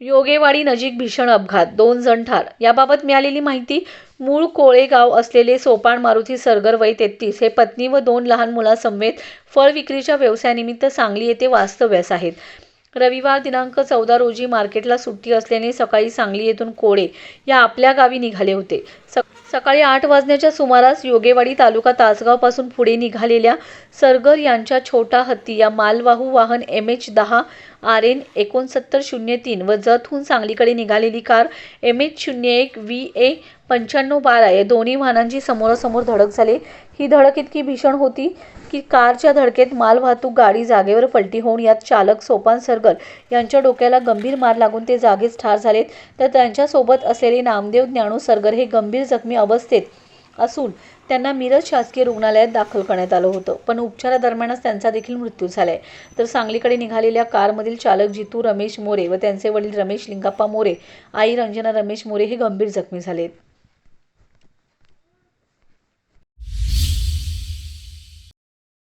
योगेवाडी नजीक भीषण अपघात. दोन जण ठार. याबाबत मिळालेली माहिती मूळ कोळेगाव असलेले सोपान मारुती सरगर वय तेहतीस. हे पत्नी व दोन लहान मुलांसमवेत फळ विक्रीच्या व्यवसायानिमित्त सांगली येथे वास्तव्यास आहेत. रविवार दिनांक चौदा रोजी मार्केटला सुट्टी असल्याने सकाळी सांगली येथून कोळे या आपल्या गावी निघाले होते. स सकाळी आठ वाजण्याच्या सुमारास योगेवाडी तालुका तासगावपासून पुढे निघालेल्या सरगर यांच्या छोटा हत्ती या मालवाहू वाहन एम एच दहा आर एन एकोणसत्तर शून्य तीन व जतहून सांगलीकडे निघालेली कार एम एच शून्य एक व्ही ए पंच्याण्णव बारा या दोन्ही वाहनांची समोरासमोर धडक झाली. ही धडक इतकी भीषण होती की कारच्या धडकेत मालवाहतूक गाडी जागेवर पलटी होऊन यात चालक सोपान सरगल यांच्या डोक्याला गंभीर मार लागून ते जागीच ठार झालेत. तर त्यांच्यासोबत असलेले नामदेव ज्ञानू सरगर हे गंभीर जखमी अवस्थेत असून त्यांना मिरज शासकीय रुग्णालयात दाखल करण्यात आलं होतं. पण उपचारादरम्यानच त्यांचा देखील मृत्यू झालाय. तर सांगलीकडे निघालेल्या कारमधील चालक जितू रमेश मोरे व त्यांचे वडील रमेश लिंगाप्पा मोरे आई रंजना रमेश मोरे हे गंभीर जखमी झालेत.